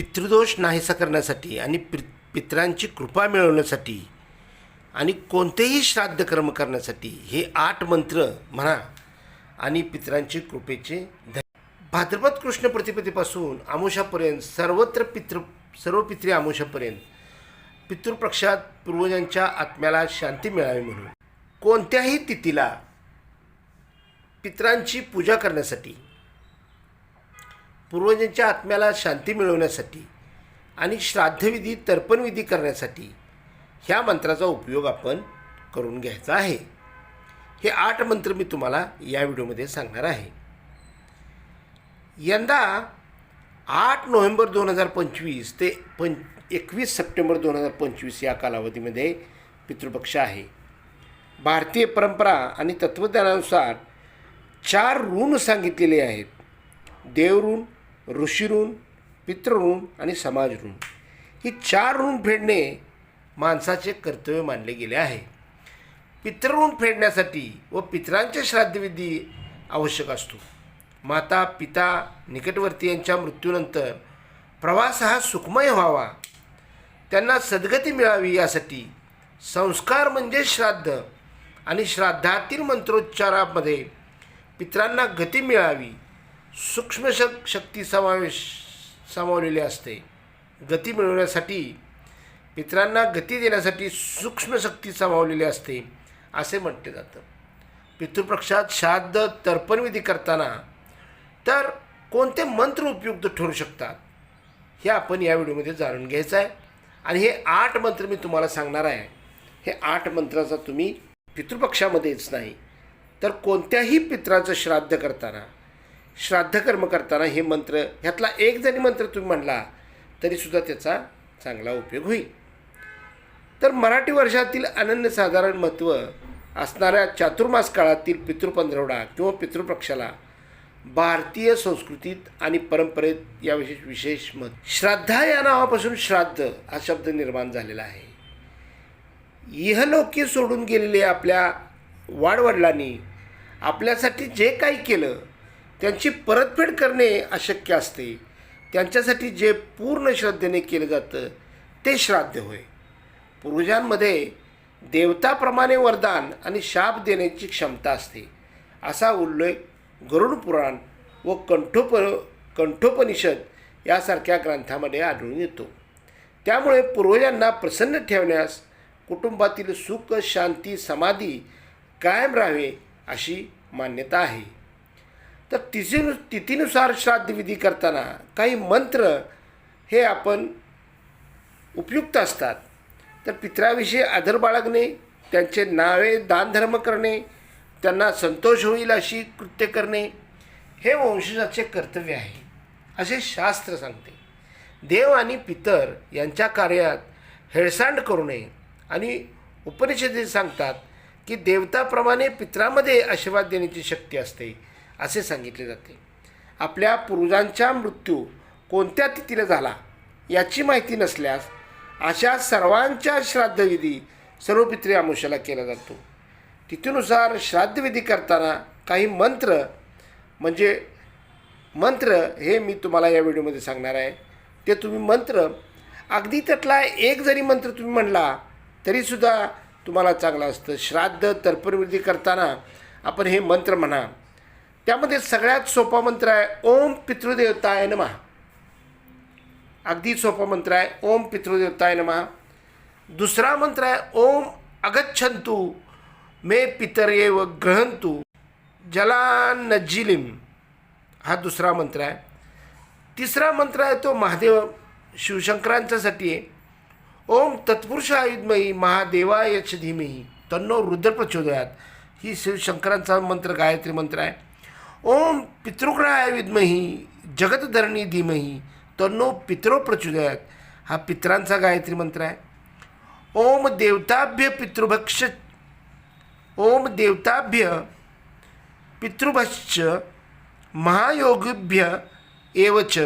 पितृदोष नाहीसा करण्यासाठी आणि पि पितरांची कृपा मिळवण्यासाठी आणि कोणतेही श्राद्ध कर्म करण्यासाठी हे आठ मंत्र म्हणा आणि पितरांची कृपेचे ध भाद्रपद कृष्ण प्रतिपदेपासून आमुषापर्यंत सर्वत्र पितृ सर्व पित्री आमुषापर्यंत पितृपक्षात पूर्वजांच्या आत्म्याला शांती मिळावी म्हणून. कोणत्याही तिथीला पितरांची पूजा करण्यासाठी पूर्वजांच्या आत्म्याला शांती मिळवण्यासाठी आणि श्राद्धविधी तर्पणविधी करण्यासाठी ह्या मंत्राचा उपयोग आपण करून घ्यायचा आहे. हे आठ मंत्र मी तुम्हाला या व्हिडिओमध्ये सांगणार आहे. यंदा आठ नोव्हेंबर दोन हजार पंचवीस ते पं एकवीस सप्टेंबर दोन हजार पंचवीस या कालावधीमध्ये पितृपक्ष आहे. भारतीय परंपरा आणि तत्त्वज्ञानानुसार चार ऋण सांगितलेले आहेत. देवऋण ऋषीऋण पितृऋण आणि समाजऋण. ही चार ऋण फेडणे माणसाचे कर्तव्य मानले गेले आहे. पितृऋण फेडण्यासाठी व पितरांचे श्राद्धविधी आवश्यक असतो. माता पिता निकटवर्ती यांच्या मृत्यूनंतर प्रवास हा सुखमय व्हावा. त्यांना सद्गती मिळावी यासाठी संस्कार म्हणजे श्राद्ध आणि श्राद्धातील मंत्रोच्चारामध्ये पितरांना गती मिळावी. सूक्ष्म शक शक्ती समावेश सामावलेली असते. गती मिळवण्यासाठी पितरांना गती देण्यासाठी सूक्ष्म शक्ती सामावलेली असते असे म्हटले जातं. पितृपक्षात श्राद्ध तर्पणविधी करताना तर कोणते मंत्र उपयुक्त ठरू शकतात? हे आपण या व्हिडिओमध्ये जाणून घ्यायचं आहे. आणि हे आठ मंत्र मी तुम्हाला सांगणार आहे. हे आठ मंत्राचा तुम्ही पितृपक्षामध्येच नाही तर कोणत्याही पित्राचं श्राद्ध करताना श्राद्धकर्म करताना हे मंत्र ह्यातला एक जरी मंत्र तुम्ही म्हणला तरीसुद्धा त्याचा चांगला उपयोग होईल. तर मराठी वर्षातील अनन्यसाधारण महत्त्व असणाऱ्या चातुर्मास काळातील पितृपंधरवडा किंवा पितृपक्षाला भारतीय संस्कृतीत आणि परंपरेत याविषयी विशेष मत. श्राद्धा या नावापासून श्राद्ध हा शब्द निर्माण झालेला आहे. इहलोकी सोडून गेलेले आपल्या वाडवडिलांनी आपल्यासाठी जे काही केलं त्यांची परतफेड करणे अशक्य असते. त्यांच्यासाठी जे पूर्ण श्रद्धेने केलं जातं ते श्राद्ध होय. पूर्वजांमध्ये देवताप्रमाणे वरदान आणि शाप देण्याची क्षमता असते. असा उल्लेख गरुड पुराण व कंठोप कंठोपनिषद यासारख्या ग्रंथामध्ये आढळून येतो. त्यामुळे पूर्वजांना प्रसन्न ठेवण्यास कुटुंबातील सुख शांती समाधी कायम राहावे अशी मान्यता आहे. तर तिथीनु तिथीनुसार श्राद्धविधी करताना काही मंत्र हे आपण उपयुक्त असतात. तर पित्राविषयी आदर बाळगणे त्यांचे नावे दानधर्म करणे त्यांना संतोष होईल अशी कृत्य करणे हे वंशजाचे कर्तव्य आहे असे शास्त्र सांगते. देव आणि पितर यांच्या कार्यात हेळसांड करू नये आणि उपनिषदे सांगतात की देवताप्रमाणे पित्रामध्ये आशीर्वाद देण्याची शक्ती असते. असे सांगितले जाते. आपल्या पूर्वजांचा मृत्यू कोणत्या तिथीला झाला याची माहिती नसल्यास अशा सर्वांच्या श्राद्धविधी सर्व पित्री अमुष्याला केला जातो. तिथीनुसार श्राद्धविधी करताना काही मंत्र म्हणजे मंत्र हे मी तुम्हाला या व्हिडिओमध्ये सांगणार आहे. ते तुम्ही मंत्र अगदी त्यातला एक जरी मंत्र तुम्ही म्हणला तरीसुद्धा तुम्हाला चांगलं असतं. श्राद्ध तर्पणविधी करताना आपण हे मंत्र म्हणा त्यामध्ये सगळ्यात सोपा मंत्र आहे ओम पितृदेवताय नमः. अगदी सोपा मंत्र आहे ओम पितृदेवताय नमः. दुसरा मंत्र आहे ओम अगच्छंतु मे पितरेव ग्रहंतु जलानज्जिलिम हा दुसरा मंत्र आहे. तिसरा मंत्र आहे तो महादेव शिवशंकरांच्यासाठी आहे. ओम तत्पुरुष आयुधमयी महादेवा यक्ष धीमही तन्नो रुद्र प्रचोदयात ही शिवशंकरांचा मंत्र गायत्री मंत्र आहे. ओम पितृग्रहाय विद्मही जगतधरणी धीमही तन्नो पितरो प्रचोदयात. हा पित्रांचा गायत्री मंत्र आहे. ओम देवताभ्य पितृभक्ष ओम देवताभ्य पितृभश्च महायोगिभ्य एवच.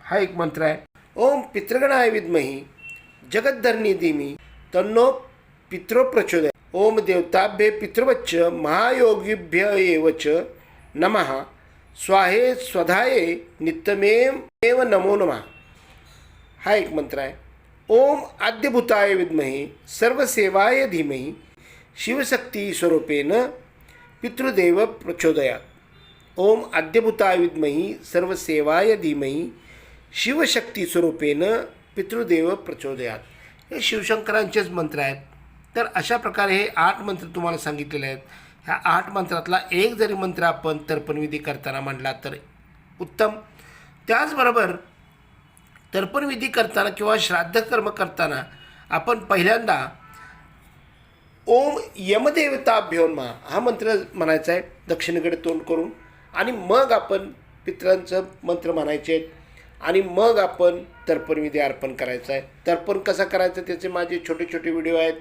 हा एक मंत्र आहे. ओम पितृगणाय विद्मही जगद्धरणी धीमी तन्नो पितृ प्रचोदय ओम देवताभ्य पितृवच्च महायोगिभ्य एवच नमः। स्वाहे स्वधाये नित्यमेव एव नमो नमः। हा एक मंत्र आहे. ओम आद्यभूताय विद्महे सर्वसेवाय धीमही शिवशक्ती स्वरूपेन पितृदेव प्रचोदयात ओम आद्यभूताय विद्मही सर्वसेवाय धीमही शिवशक्ती स्वरूपेन पितृदेव प्रचोदयात। हे शिवशंकरांचेच मंत्र आहेत. तर अशा प्रकारे हे आठ मंत्र तुम्हाला सांगितलेले आहेत. ह्या आठ मंत्रातला एक जरी मंत्र आपण तर्पणविधी करताना म्हणला तर उत्तम. त्याचबरोबर तर्पणविधी करताना किंवा श्राद्ध कर्म करताना आपण पहिल्यांदा ओम यमदेवताभ्योन्मा हा मंत्र म्हणायचा आहे. दक्षिणेकडे तोंड करून आणि मग आपण पितरांचं मंत्र म्हणायचे आहेत. आणि मग आपण तर्पणविधी अर्पण करायचं आहे. तर्पण कसं करायचं त्याचे माझे छोटे छोटे व्हिडिओ आहेत.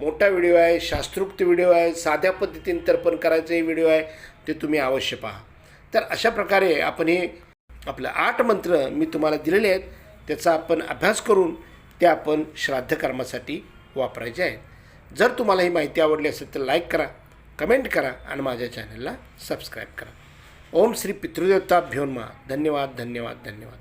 मोठा व्हिडिओ आहे शास्त्रोक्त व्हिडिओ आहे साध्या पद्धतीने तर्पण करायचंही व्हिडिओ आहे ते तुम्ही अवश्य पहा. तर अशा प्रकारे आपण हे आपलं आठ मंत्र मी तुम्हाला दिलेले आहेत त्याचा आपण अभ्यास करून ते आपण श्राद्ध कर्मासाठी वापरायचे आहेत. जर तुम्हाला ही माहिती आवडली असेल तर लाईक करा कमेंट करा आणि माझ्या चॅनलला सबस्क्राईब करा. ओम श्री पितृदेवता भ्योन्मा धन्यवाद धन्यवाद धन्यवाद.